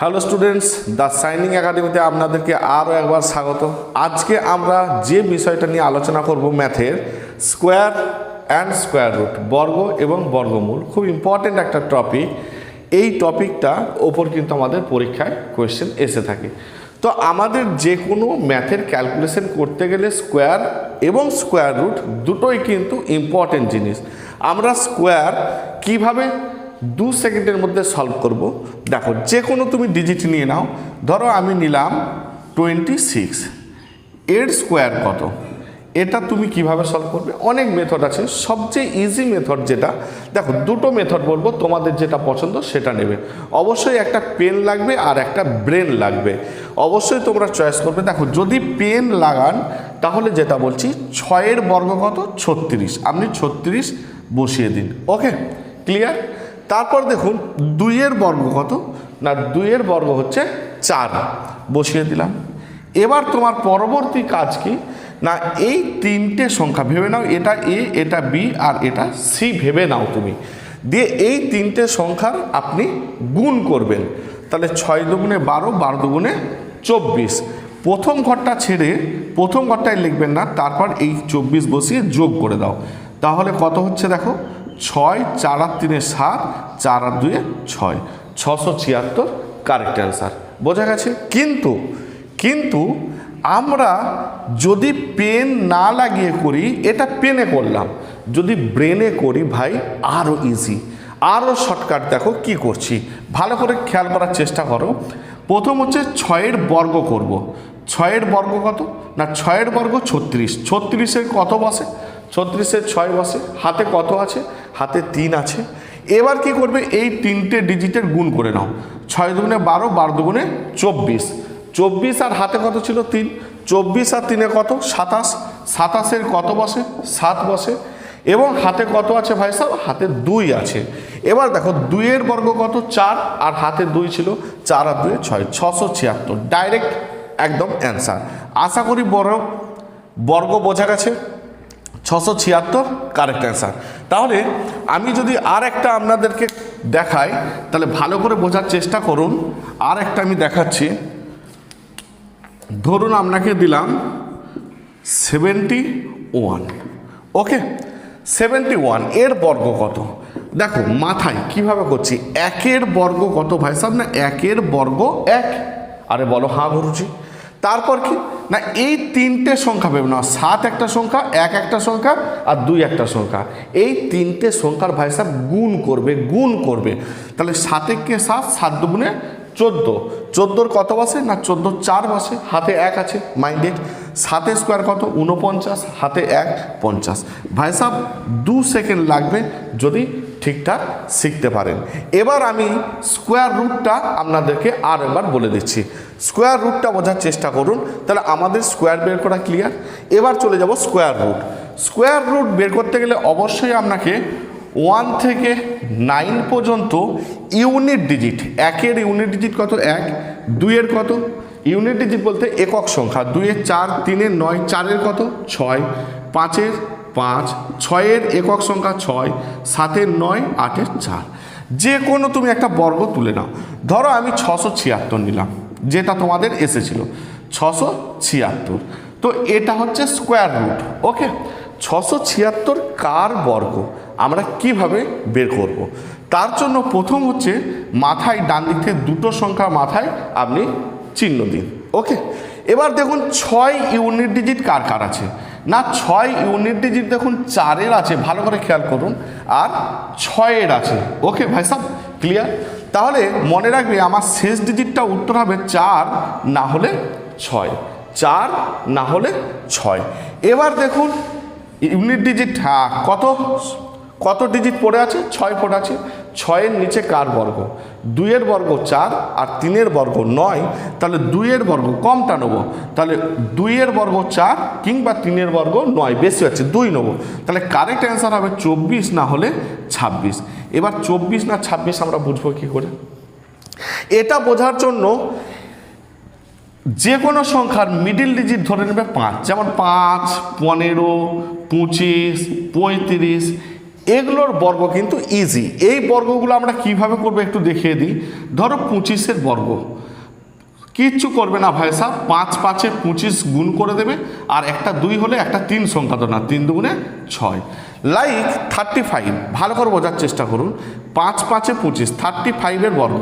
Hello students the signing একাডেমিতে আপনাদেরকে আরও একবার স্বাগত। আজকে আমরা যে বিষয়টা নিয়ে আলোচনা করব ম্যাথের, স্কোয়ার অ্যান্ড স্কোয়ার রুট, বর্গ এবং বর্গমূল, খুব ইম্পর্টেন্ট একটা টপিক এই টপিকটা ওপর কিন্তু আমাদের পরীক্ষায় কোয়েশ্চেন এসে থাকে। তো আমাদের যে কোনো ম্যাথের ক্যালকুলেশন করতে গেলে স্কোয়ার এবং স্কোয়ার রুট দুটোই কিন্তু ইম্পর্টেন্ট জিনিস। আমরা স্কোয়ার কীভাবে দু সেকেন্ডের মধ্যে সলভ করব। দেখো যে কোনো তুমি ডিজিট নিয়ে নাও। ধরো আমি নিলাম টোয়েন্টি সিক্স এর স্কোয়ার কত? এটা তুমি কীভাবে সলভ করবে? অনেক মেথড আছে। সবচেয়ে ইজি মেথড যেটা, দেখো, দুটো মেথড বলব, তোমাদের যেটা পছন্দ সেটা নেবে। অবশ্যই একটা পেন লাগবে আর একটা ব্রেন লাগবে। অবশ্যই তোমরা চয়েস করবে। দেখো, যদি পেন লাগান, তাহলে যেটা বলছি, ছয়ের বর্গ কত? ছত্রিশ। আপনি ছত্রিশ বসিয়ে দিন। ওকে ক্লিয়ার তারপর দেখুন, দুইয়ের বর্গ কত? না, দুইয়ের বর্গ হচ্ছে চার। বসিয়ে দিলাম। এবার তোমার পরবর্তী কাজ কি? না, এই তিনটে সংখ্যা, ভেবে নাও, এটা এ, এটা বি, আর এটা সি, ভেবে নাও তুমি। দিয়ে এই তিনটে সংখ্যার আপনি গুণ করবেন। তাহলে ছয় দুগুণে বারো বারো দুগুণে চব্বিশ। প্রথম ঘরটা ছেড়ে, প্রথম ঘরটায় লিখবেন না, তারপর এই চব্বিশ বসিয়ে যোগ করে দাও। তাহলে কত হচ্ছে দেখো? ছয়, চার আর তিনে সাত, চার আর দুয়ে ছয়। ছশো ছিয়াত্তর কারেক্ট অ্যান্সার বোঝা গেছে? কিন্তু কিন্তু আমরা যদি পেন না লাগিয়ে করি, এটা পেনে করলাম। যদি ব্রেনে করি ভাই আরও ইজি আরও শর্টকাট দেখো কি করছি। ভালো করে খেয়াল করার চেষ্টা করো। প্রথম হচ্ছে ছয়ের বর্গ করব। ছয়ের বর্গ কত? না, ছয়ের বর্গ ছত্রিশ। ছত্রিশের কত বসে? ছত্রিশের ছয় বসে, হাতে কত আছে? হাতে তিন আছে। এবার কি করবে? এই তিনটে ডিজিটের গুণ করে নাও। ছয় দুগুণে বারো বারো দুগুণে চব্বিশ। চব্বিশ আর হাতে কত ছিল? তিন। চব্বিশ আর তিনে কত? সাতাশ। সাতাশের কত বসে? সাত বসে। এবং হাতে কত আছে ভাই সাহেব হাতে দুই আছে। এবার দেখো, দুইয়ের বর্গ কত? চার। আর হাতে দুই ছিল? চার আর দুয়ে ছয়। ছশো ছিয়াত্তর। ডাইরেক্ট একদম অ্যান্সার আশা করি বড় বর্গ বোঝা গেছে। ছশো ছিয়াত্তর কারেক্ট অ্যান্সার তাহলে আমি যদি আর একটা আপনাদেরকে দেখাই, তাহলে ভালো করে বোঝার চেষ্টা করুন। আর একটা আমি দেখাচ্ছি। ধরুন আপনাকে দিলাম সেভেন্টি ওয়ান ওকে সেভেন্টি ওয়ানের বর্গ কত? দেখো, মাথায় কীভাবে করছি? একের বর্গ কত ভাই সাহেব? না, একের বর্গ এক। আরে বলো হ্যাঁ গুরুজি। তারপর কি? না, এই তিনটে সংখ্যা ভেবে না সাত একটা সংখ্যা, এক একটা সংখ্যা, আর দুই একটা সংখ্যা। এই তিনটে সংখ্যার ভাই সাহেব গুণ করবে গুণ করবে। তাহলে সাতেককে সাত? সাত দুগুণে চোদ্দ। চোদ্দোর কত বাসে? না, চোদ্দোর চার বাসে। হাতে এক আছে মাইন্ডেড সাতে স্কোয়ার কত? উনপঞ্চাশ হাতে এক, পঞ্চাশ। ভাই সাহেব দু সেকেন্ড লাগবে যদি ঠিকঠাক শিখতে পারেন। এবার আমি স্কোয়ার রুটটা আপনাদেরকে আর একবার বলে দিচ্ছি। স্কোয়ার রুটটা বোঝার চেষ্টা করুন, তাহলে আমাদের স্কোয়ার বের করা ক্লিয়ার। এবার চলে যাব স্কোয়ার রুট। স্কোয়ার রুট বের করতে গেলে অবশ্যই আপনাকে ওয়ান থেকে নাইন পর্যন্ত ইউনিট ডিজিট, একের ইউনিট ডিজিট কত? এক, দুইয়ের কত? ইউনিট ডিজিট বলতে একক সংখ্যা। দুইয়ের চার তিনের নয়, চারের কত? ছয়। পাঁচের পাঁচ, ছয়ের একক সংখ্যা ছয় সাতের নয়, আটের চার। যে কোনো তুমি একটা বর্গ তুলে নাও। ধরো আমি ছশো ছিয়াত্তর নিলাম, যেটা তোমাদের এসেছিল। ছশো ছিয়াত্তর। তো এটা হচ্ছে স্কোয়ার রুট ওকে ছশো ছিয়াত্তর কার বর্গ? আমরা কীভাবে বের করব। তার জন্য প্রথম হচ্ছে মাথায় ডান দিক থেকে দুটো সংখ্যা মাথায় আপনি চিহ্ন দিন। ওকে এবার দেখুন ছয় ইউনিট ডিজিট কার কার আছে? না, ছয় ইউনিট ডিজিট দেখুন চারের আছে, ভালো করে খেয়াল করুন। আর ছয়ের আছে। ওকে ভাই সাহ ক্লিয়ার তাহলে মনে রাখবে আমার শেষ ডিজিটটা উত্তর হবে চার, না হলে ছয়। চার, না হলে ছয়। এবার দেখুন ইউনিট ডিজিট হ্যাঁ কত? কত ডিজিট পড়ে আছে? ছয় পড়ে আছে। ছয়ের নিচে কার বর্গ? দুইয়ের বর্গ চার আর তিনের বর্গ নয়। তাহলে দুইয়ের বর্গ কমটা নেব। তাহলে দুইয়ের বর্গ চার কিংবা তিনের বর্গ নয়, বেশি আছে দুই নেব। তাহলে কারেক্ট অ্যান্সার হবে চব্বিশ, না হলে ছাব্বিশ। এবার চব্বিশ না ছাব্বিশ আমরা বুঝব কী করে? এটা বোঝার জন্য যে কোনো সংখ্যার মিডিল ডিজিট ধরে নেবে পাঁচ। যেমন পাঁচ, পনেরো, পঁচিশ, পঁয়ত্রিশ এগুলোর বর্গ কিন্তু ইজি এই বর্গগুলো আমরা কীভাবে করব একটু দেখিয়ে দিই। ধরো পঁচিশের বর্গ। কিচ্ছু করবে না ভাই সাহেব পাঁচ পাঁচে পঁচিশ গুণ করে দেবে আর একটা দুই হলে একটা তিন সংখ্যা তো না, তিন দুগুণে ছয়। লাইক থার্টি ফাইভ ভালো করে বোঝার চেষ্টা করুন। পাঁচ পাঁচে পঁচিশ থার্টি ফাইভের বর্গ।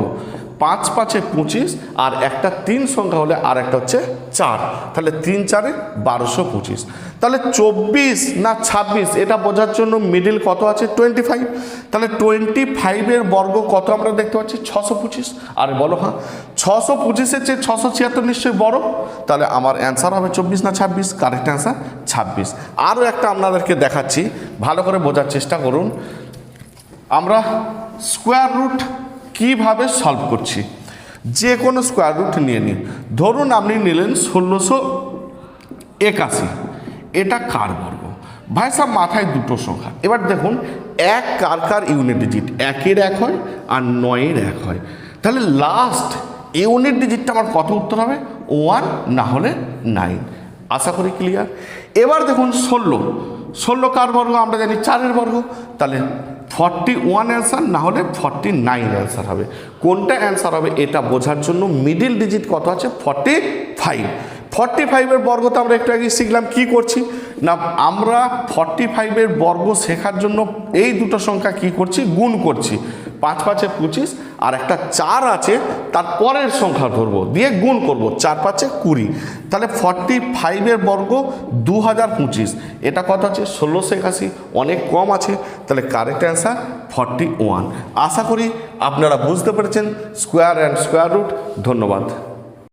পাঁচ পাঁচে পঁচিশ, আর একটা তিন সংখ্যা হলে আর একটা হচ্ছে চার। তাহলে তিন চারে বারোশো পঁচিশ। তাহলে চব্বিশ না ছাব্বিশ, এটা বোঝার জন্য মিডিল কত আছে? টোয়েন্টি ফাইভ তাহলে টোয়েন্টি ফাইভের বর্গ কত আমরা দেখতে পাচ্ছি? ছশো পঁচিশ। আর বলো হ্যাঁ। ছশো পঁচিশের চেয়ে ছশো ছিয়াত্তর নিশ্চয়ই বড়। তাহলে আমার অ্যান্সার হবে চব্বিশ না ছাব্বিশ কারেক্ট অ্যান্সার ছাব্বিশ। আরও একটা আপনাদেরকে দেখাচ্ছি। ভালো করে বোঝার চেষ্টা করুন। আমরা স্কোয়ার রুট কীভাবে সলভ করছি? যে কোনো স্কোয়ার রুট নিয়ে নিন। ধরুন আপনি নিলেন ষোলোশো একাশি। এটা কার বর্গ? ভাই সাহেব মাথায় দুটো সংখ্যা। এবার দেখুন, এক কার কার ইউনিট ডিজিট একের এক হয় আর নয়ের এক হয়। তাহলে লাস্ট ইউনিট ডিজিটটা আমার কত উত্তর হবে? ওয়ান না হলে নাইন আশা করি ক্লিয়ার এবার দেখুন ষোলো। ষোলো কার বর্গ? আমরা জানি চারের বর্গ। তাহলে ফর্টি ওয়ান অ্যান্সার না হলে ফর্টি নাইন অ্যান্সার হবে। কোনটা অ্যান্সার হবে এটা বোঝার জন্য মিডিল ডিজিট কত আছে? ফর্টি ফাইভ ফর্টি ফাইভের বর্গ তো আমরা একটু আগে শিখলাম, কি করছি? না, আমরা ফর্টি ফাইভের বর্গ শেখার জন্য এই দুটো সংখ্যা কি করছি? গুণ করছি। পাঁচ পাঁচে পঁচিশ, আর একটা চার আছে, তার পরের সংখ্যা ধরবো, দিয়ে গুণ করব, চার পাঁচে কুড়ি। তাহলে ফর্টি ফাইভের বর্গ দু হাজার পঁচিশ। এটা কত আছে? ষোলোশো একাশি। অনেক কম আছে। তাহলে কারেক্ট অ্যান্সার ফর্টি ওয়ান আশা করি আপনারা বুঝতে পেরেছেন। স্কোয়ার অ্যান্ড স্কোয়ার রুট ধন্যবাদ।